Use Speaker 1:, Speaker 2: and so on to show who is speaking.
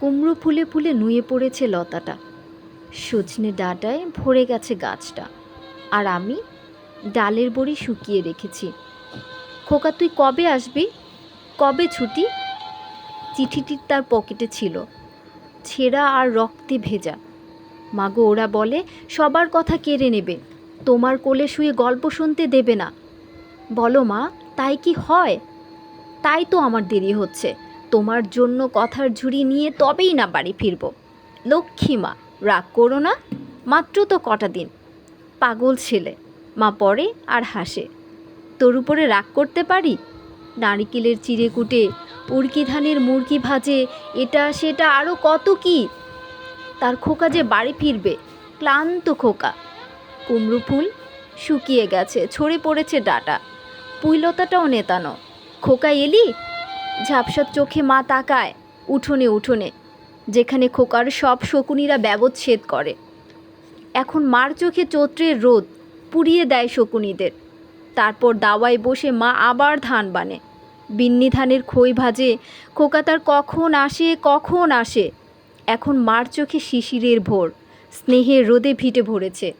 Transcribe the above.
Speaker 1: কুমড়ো ফুলে ফুলে নুয়ে পড়েছে লতাটা। সজনে ডাঁটায় ভরে গেছে গাছটা। আর আমি ডালের বড়ি শুকিয়ে রেখেছি। খোকা, তুই কবে আসবি? কবে ছুটি? চিঠিটি তার পকেটে ছিল। ছেঁড়া আর রক্তে ভেজা। মাগো, ওরা বলে, সবার কথা কেড়ে নেবে। তোমার কোলে শুয়ে গল্প শুনতে দেবে না। বলো মা, তাই কি হয়? তাই তো আমার দেরি হচ্ছে। তোমার জন্য কথার ঝুড়ি নিয়ে তবেই না বাড়ি ফিরব। লক্ষ্মী মা, রাগ করো না, মাত্র তো কটা দিন। পাগল ছেলে, মা পড়ে আর হাসে। তোর উপরে রাগ করতে পারি? নারিকেলের চিড়ে কুটে, উড়কি ধানের মুরগি ভাজে, এটা সেটা আরও কত কি? তার খোকা যে বাড়ি ফিরবে, ক্লান্ত খোকা। কুমড়ো ফুল শুকিয়ে গেছে ছড়ে পড়েছে ডাটা। পুইলতাটাও নেতানো। খোকা এলি? ঝাপসা চোখে মা তাকায়, উঠোনে উঠোনে, যেখানে খোকার সব শকুনিরা ব্যবচ্ছেদ করে। এখন মার চোখে চৈত্রের রোদ পুড়িয়ে দেয় শকুনিদের। তারপর দাওয়ায় বসে মা আবার ধান বানে। বিন্নি ধানের খই ভাজে, খোকা তার কখন আসে কখন আসে। এখন মার চোখে শিশিরের ভোর, স্নেহের রোদে ভিটে ভরেছে।